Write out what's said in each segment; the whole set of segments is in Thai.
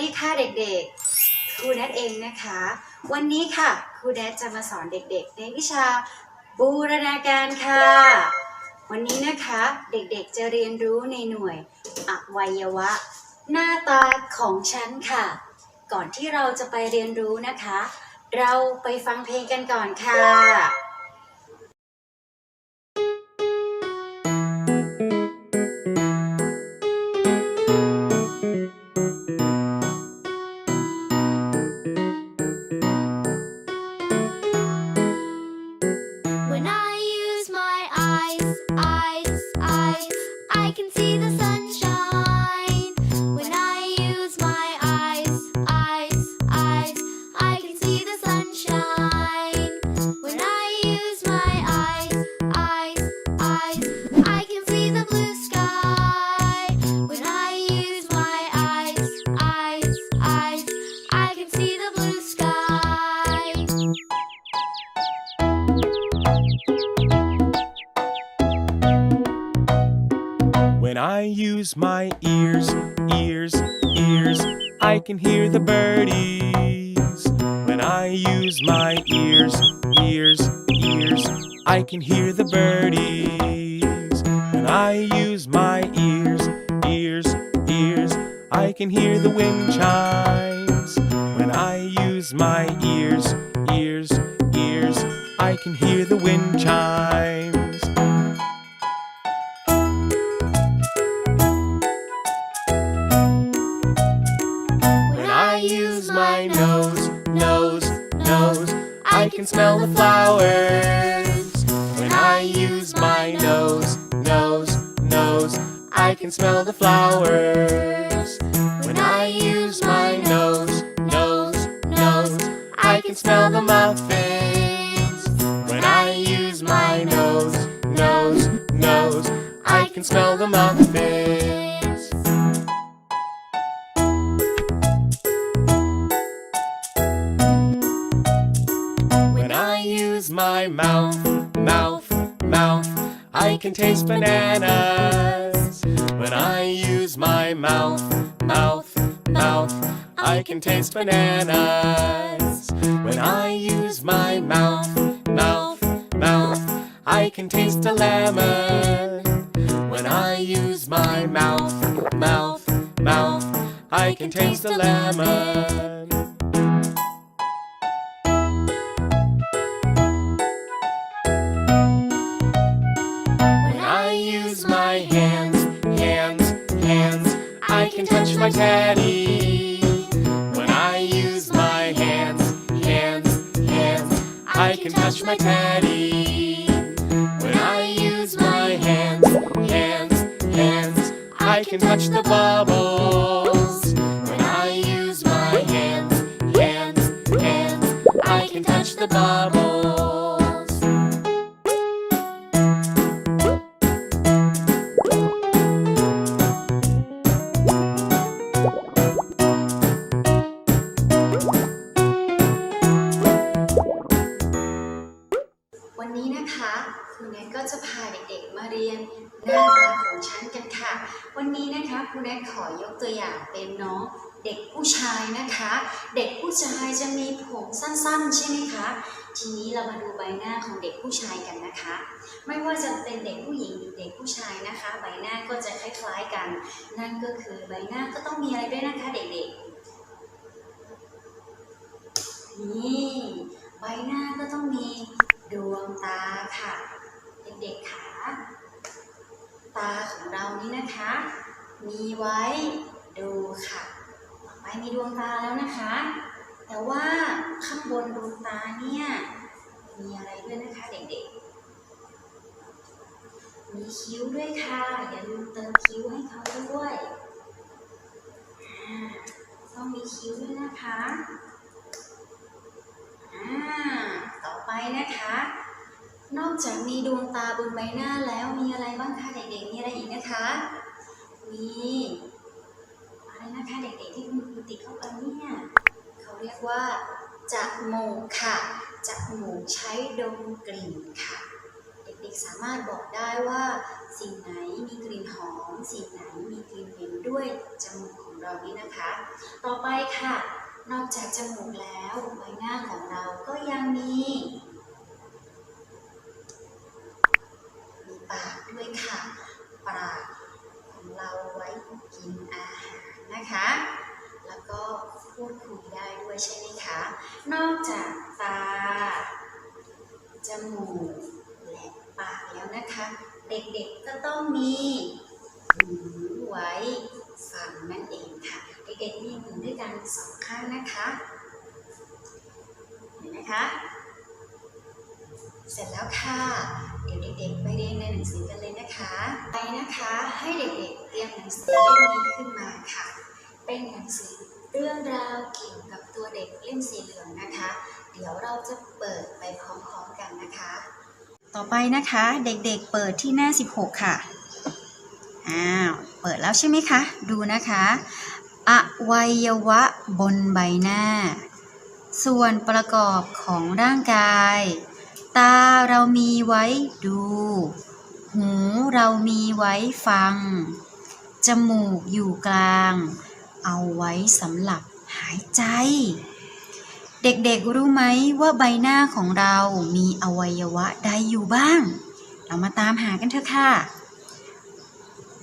ดีค่ะเด็กๆ ครูแนทเองนะคะ วันนี้ค่ะครูแนทจะมาสอนเด็กๆ ในวิชาบูรณาการค่ะ วันนี้นะคะเด็กๆจะเรียนรู้ในหน่วยอวัยวะ หน้าตาของฉันค่ะ ก่อนที่เราจะไปเรียนรู้นะคะ เราไปฟังเพลงกันก่อนค่ะ 30s. When I use my ears, ears, ears, I can hear the birdies. When I use my ears, ears, ears, I can hear the wind chimes. When I use my ears, ears, ears, I can use my nose, nose, nose, I can smell the flowers. When I use my nose, nose, nose, I can smell the flowers. When I use my nose, nose, nose, I can smell the muffins. When I use my nose, nose, nose, I can smell the muffins. I use my mouth, mouth, mouth, I can taste bananas. When I use my mouth, mouth, mouth, I can taste bananas. When I use my mouth, mouth, mouth, I can taste a lemon. When I use my mouth, mouth, mouth, I can taste a lemon. I can touch the bubbles. When I use my hands, hands, hands, I can touch the bubbles. วันนี้นะคะครูแนทก็จะพาเด็กๆมาเรียนหน้า ของฉันกันค่ะ วันนี้นะคะครูแนทขอยกตัวอย่างเป็นน้องเด็กผู้ชายนะคะ เด็กผู้ชายจะมีผมสั้นๆ ใช่ไหมคะ ทีนี้เรามาดูใบหน้าของเด็กผู้ชายกันนะคะ ไม่ว่าจะเป็นเด็กผู้หญิงหรือเด็กผู้ชายนะคะ ใบหน้าก็จะคล้ายๆกัน นั่นก็คือใบหน้าก็ต้องมีอะไรด้วยนะคะเด็กๆ นี่ใบหน้าก็ต้องมีดวงตาค่ะ เด็กๆขาตาของเรา นี่นะคะ มีไว้ดูค่ะ ต่อไปมีดวงตาแล้วนะคะ แต่ว่าข้างบนดวงตาเนี่ยมีอะไรด้วยนะคะเด็กๆ มีคิ้วด้วยค่ะ อย่าลืมเติมคิ้วให้เขาด้วยต้องมีคิ้วด้วยนะคะ อ่า ต่อไปนะคะ นอกจากมีดวงตาบนใบหน้าแล้วมีอะไรบ้างคะเด็กๆ มีอะไรอีกนะคะ มีอะไรนะคะเด็กๆที่คุณครูติดเข้าไปเนี่ยเขาเรียกว่าจมูกค่ะจมูกใช้ดมกลิ่นค่ะ เด็กๆสามารถบอกได้ว่า สิ่งไหนมีกลิ่นหอม สิ่งไหนมีกลิ่นเหม็นด้วยจมูกของเรานี่นะคะ ต่อไปค่ะ นอกจากจมูกแล้วใบหน้าของเราก็ยัง นะคะเห็นไหมคะเสร็จแล้วค่ะ เดี๋ยวเด็กๆไปเรียนในหนังสือกันเลยนะคะ ไปนะคะให้เด็กๆเตรียมหนังสือเล่มนี้ขึ้นมาค่ะ เป็นหนังสือเรื่องราวเกี่ยวกับตัวเด็กเล่มสีเหลืองนะคะ เดี๋ยวเราจะเปิดไปพร้อมๆกันนะคะ ต่อไปนะคะเด็กๆเปิดที่หน้า 16 ค่ะ อ้าว เปิดแล้วใช่ไหมคะ ดูนะคะ อวัยวะบนใบหน้า ส่วนประกอบของร่างกาย ตาเรามีไว้ดู หูเรามีไว้ฟัง จมูกอยู่กลาง เอาไว้สำหรับหายใจ เด็กๆรู้ไหมว่าใบหน้าของเรามีอวัยวะใดอยู่บ้าง เรามาตามหากันเถอะค่ะ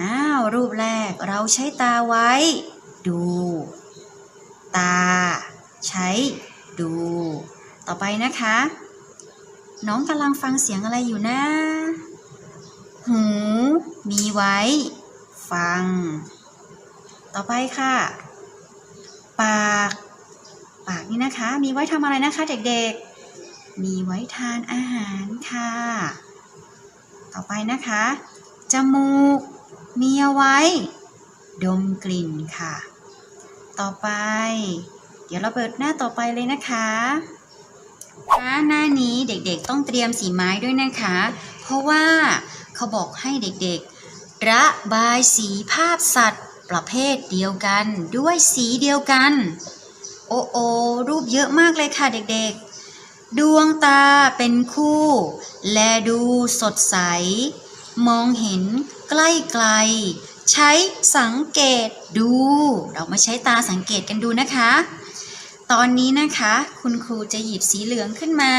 อ้าว รูปแรกเราใช้ตาไว้ ดู ตา ใช้ ดู ต่อไปนะคะ น้องกำลังฟังเสียงอะไรอยู่นะ หู มีไว้ ฟัง ต่อไปค่ะ ปาก ปากนี่นะคะ มีไว้ทำอะไรนะคะ เด็กๆ มีไว้ทานอาหารค่ะ ต่อไปนะคะ จมูก มีเอาไว้ดมกลิ่นค่ะ ต่อไป เดี๋ยวเราเปิดหน้าต่อไปเลยนะคะหน้านี้เด็กๆต้องเตรียมสีไม้ด้วยนะคะ เพราะว่าเขาบอกให้เด็กๆ ระบายสีภาพสัตว์ ประเภทเดียวกัน ด้วยสีเดียวกัน โอ้โอรูปเยอะมากเลยค่ะเด็กๆ ดวงตาเป็นคู่ และดูสดใส มองเห็นใกล้ๆ ใช้สังเกตดู เรามาใช้ตาสังเกตกันดูนะคะ ตอนนี้นะคะ คุณครูจะหยิบสีเหลืองขึ้นมา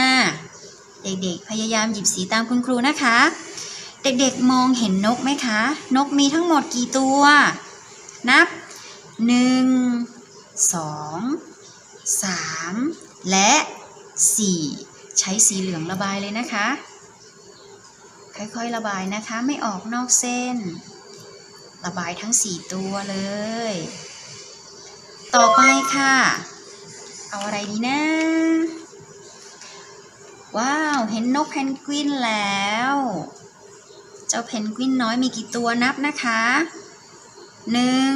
เด็กๆ พยายามหยิบสีตามคุณครูนะคะ เด็กๆมองเห็นนกไหมคะ นกมีทั้งหมดกี่ตัว นับ 1 2 3 และ 4 ใช้สีเหลืองระบายเลยนะคะ ค่อยๆระบายนะคะ ไม่ออกนอกเส้น ระบายทั้ง 4 ตัวเลย ต่อไปค่ะ เอาอะไรดีนะ ว้าว เห็นนกเพนกวินแล้ว เจ้าเพนกวินน้อยมีกี่ตัวนับนะคะหนึ่ง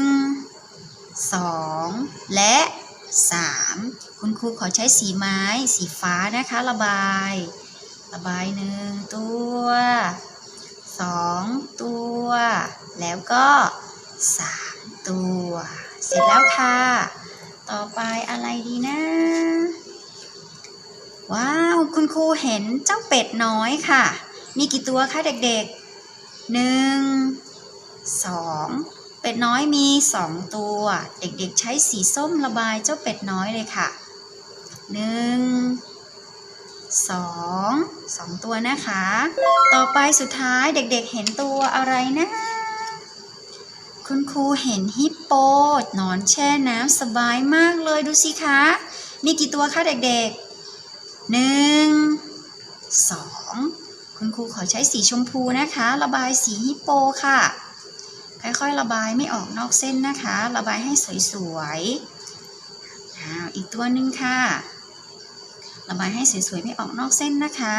สองและสามคุณครูขอใช้สีไม้ สีฟ้านะคะ ระบาย ระบายหนึ่งตัวสองตัว แล้วก็สามตัว เสร็จแล้วค่ะ ต่อไปอะไรดีนะ ว้าว คุณครูเห็นเจ้าเป็ดน้อยค่ะ มีกี่ตัวคะเด็กๆหนึ่งสองเป็ดน้อยมีสองตัว เด็กๆใช้สีส้มระบายเจ้าเป็ดน้อยเลยค่ะหนึ่งสองสองตัวนะคะ ต่อไปสุดท้ายเด็กๆเห็นตัวอะไรนะ คุณครูเห็นฮิปโปนอนแช่น้ำสบายมากเลยดูสิคะ มีกี่ตัวคะเด็กๆหนึ่งสองคุณครูขอใช้สีชมพูนะคะ ระบายสีฮิปโปค่ะ ค่อยๆระบายไม่ออกนอกเส้นนะคะ ระบายให้สวยๆอ้าวอีกตัวหนึ่งค่ะ ระบายให้สวยๆไม่ออกนอกเส้นนะคะ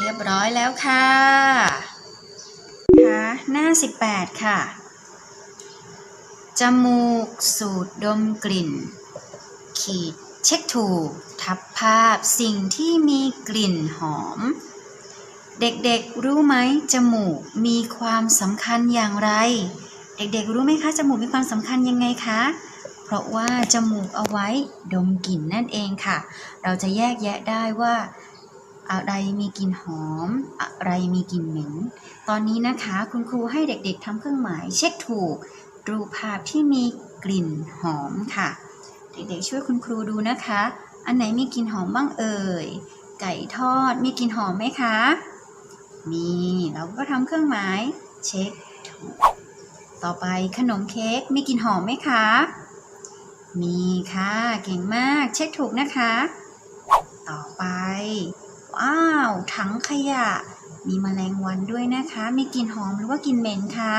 เรียบร้อยแล้วค่ะค่ะหน้า 18 ค่ะ จมูก สูดดมกลิ่น ขีดเช็คถูก ทับภาพสิ่งที่มีกลิ่นหอม เด็กๆรู้ไหมจมูกมีความสำคัญอย่างไร เด็กๆรู้ไหมคะจมูกมีความสำคัญยังไงคะเพราะว่าจมูกเอาไว้ดมกลิ่นนั่นเองค่ะ เราจะแยกแยะได้ว่าอะไรมีกลิ่นหอม อะไรมีกลิ่นเหม็น ตอนนี้นะคะคุณครูให้เด็กๆทำเครื่องหมายเช็คถูก รูปภาพที่มีกลิ่นหอมค่ะ เด็กๆช่วยคุณครูดูนะคะ อันไหนมีกลิ่นหอมบ้างเอ่ย ไก่ทอดมีกลิ่นหอมไหมคะ มีเราก็ทำเครื่องหมายเช็คถูกต่อไปขนมเค้กมีกลิ่นหอมไหมคะ มีค่ะ เก่งมากเช็คถูกนะคะ ต่อไป ว้าว ถังขยะ มีแมลงวันด้วยนะคะ มีกลิ่นหอมหรือว่ากลิ่นเหม็นคะ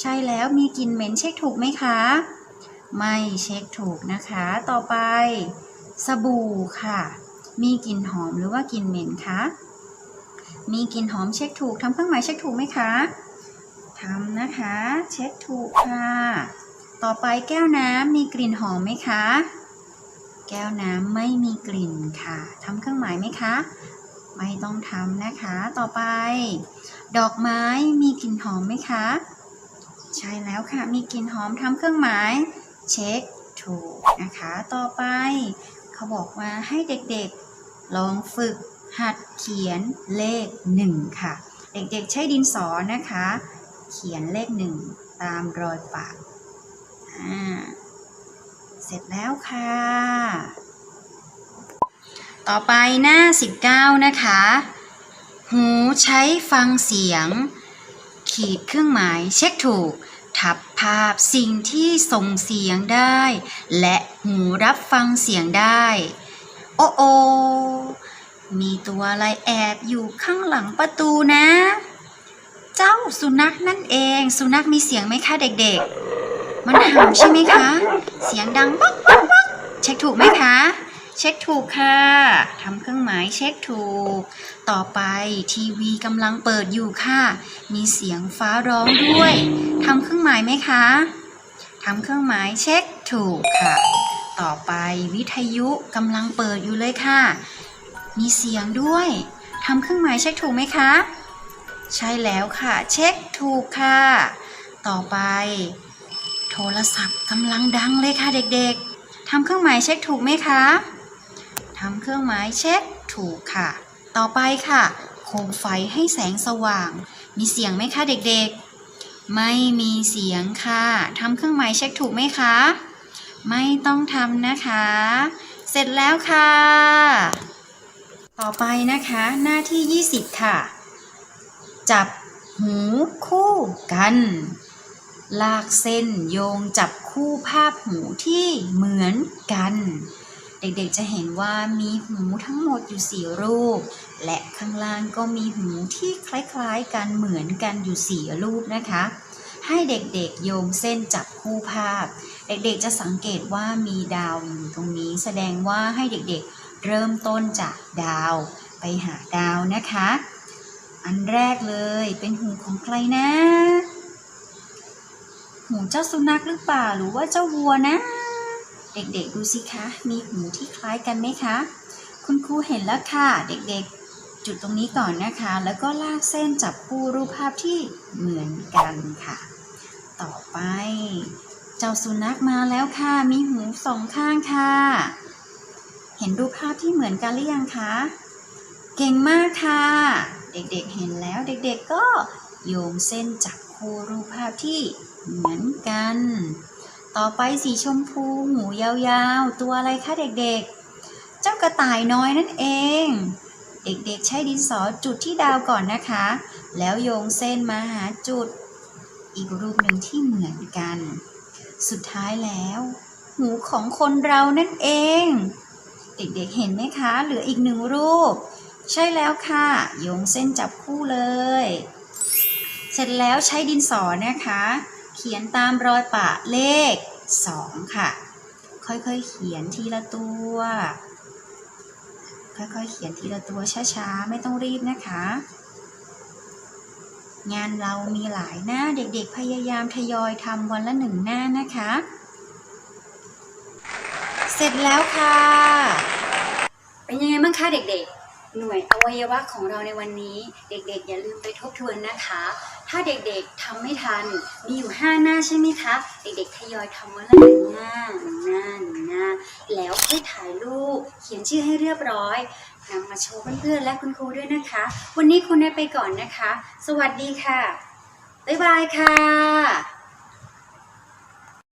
ใช่แล้วมีกลิ่นเหม็นเช็คถูกไหมคะ ไม่เช็คถูกนะคะ ต่อไป สบู่ค่ะ มีกลิ่นหอมหรือว่ากลิ่นเหม็นคะ มีกลิ่นหอมเช็คถูกทำเครื่องหมายเช็คถูกไหมคะทำนะคะ เช็คถูกค่ะ ต่อไปแก้วน้ำมีกลิ่นหอมไหมคะ แก้วน้ำไม่มีกลิ่นค่ะทำเครื่องหมายไหมคะไม่ต้องทำนะคะ ต่อไป ดอกไม้มีกลิ่นหอมไหมคะ ใช่แล้วค่ะ มีกลิ่นหอมทำเครื่องหมายเช็คถูกนะคะ ต่อไปเขาบอกว่าให้เด็กๆลองฝึกหัดเขียนเลขหนึ่งค่ะ เด็กๆใช้ดินสอนะคะ เขียนเลขหนึ่งตามรอยปากอ่าเสร็จแล้วค่ะ ต่อไปหน้า 19 นะคะ หูใช้ฟังเสียง ขีดเครื่องหมายเช็คถูก ทับภาพสิ่งที่ส่งเสียงได้ และหูรับฟังเสียงได้ โอ้โอมีตัวอะไรแอบอยู่ข้างหลังประตูนะ เจ้าสุนัขนั่นเอง สุนัขมีเสียงไหมคะเด็กๆ มันเห่าใช่ไหมคะ เสียงดังป๊อกป๊อกป๊อกเช็คถูกไหมคะ เช็คถูกค่ะทำเครื่องหมายเช็คถูก ต่อไปทีวีกำลังเปิดอยู่ค่ะ มีเสียงฟ้าร้องด้วยทำเครื่องหมายไหมคะทำเครื่องหมายเช็คถูกค่ะ ต่อไปวิทยุกำลังเปิดอยู่เลยค่ะ มีเสียงด้วยทำเครื่องหมายเช็คถูกไหมคะ ใช่แล้วค่ะ เช็คถูกค่ะ ต่อไป โทรศัพท์กำลังดังเลยค่ะเด็กๆทำเครื่องหมายเช็คถูกไหมคะ ทำเครื่องหมายเช็คถูกค่ะ ต่อไปค่ะ โคมไฟให้แสงสว่าง มีเสียงไหมคะเด็กๆ ไม่มีเสียงค่ะทำเครื่องหมายเช็คถูกไหมคะ ไม่ต้องทำนะคะ เสร็จแล้วค่ะ ต่อไปนะคะ หน้าที่ 20 ค่ะ จับหูคู่กัน ลากเส้นโยงจับคู่ภาพหูที่เหมือนกัน เด็กๆจะเห็นว่ามีหูทั้งหมดอยู่สี่รูป และข้างล่างก็มีหูที่คล้ายๆกันเหมือนกันอยู่สี่รูปนะคะ ให้เด็กๆโยงเส้นจับคู่ภาพ เด็กๆจะสังเกตว่ามีดาวอยู่ตรงนี้ แสดงว่าให้เด็กๆเริ่มต้นจากดาวไปหาดาวนะคะ อันแรกเลยเป็นหูของใครนะ หูเจ้าสุนัขหรือเปล่าหรือว่าเจ้าวัวนะ เด็กๆดูสิคะ มีหูที่คล้ายกันไหมคะ คุณครูเห็นแล้วค่ะ เด็กๆ จุดตรงนี้ก่อนนะคะ แล้วก็ลากเส้นจับคู่รูปภาพที่เหมือนกันค่ะ ต่อไป เจ้าสุนัขมาแล้วค่ะ มีหูสองข้างค่ะ เห็นรูปภาพที่เหมือนกันหรือยังคะ เก่งมากค่ะ เด็กๆเห็นแล้วเด็กๆก็โยงเส้นจับคู่รูปภาพที่เหมือนกัน ต่อไปสีชมพูหูยาวๆ ตัวอะไรคะเด็กๆ เจ้ากระต่ายน้อยนั่นเอง เด็กๆใช้ดินสอจุดที่ดาวก่อนนะคะ แล้วโยงเส้นมาหาจุด อีกรูปหนึ่งที่เหมือนกัน สุดท้ายแล้ว หูของคนเรานั่นเอง เด็กๆเห็นไหมคะ เหลืออีกหนึ่งรูป ใช่แล้วค่ะ โยงเส้นจับคู่เลย เสร็จแล้วใช้ดินสอนะคะ ขียนตามรอยปะเลข 2 ค่ะ ค่อยๆเขียนทีละตัว ค่อยๆเขียนทีละตัวช้าๆ ไม่ต้องรีบนะคะ งานเรามีหลายหน้าเด็กๆพยายามทยอยทำวันละหนึ่งหน้านะคะ เสร็จแล้วค่ะ เป็นยังไงบ้างคะเด็กๆ หน่วยอวัยวะของเราในวันนี้ เด็กๆ อย่าลืมไปทบทวนนะคะ ถ้าเด็กๆทำไม่ทัน มีอยู่ 5 หน้าใช่ไหมคะ เด็กๆทยอยทำวันละหนึ่งหน้าหนึ่งหน้าหนึ่งหน้า แล้วค่อยถ่ายรูปเขียนชื่อให้เรียบร้อยนำมาโชว์เพื่อนๆและคุณครูด้วยนะคะ วันนี้คุณแนทไปก่อนนะคะ สวัสดีค่ะ บ๊ายบายค่ะ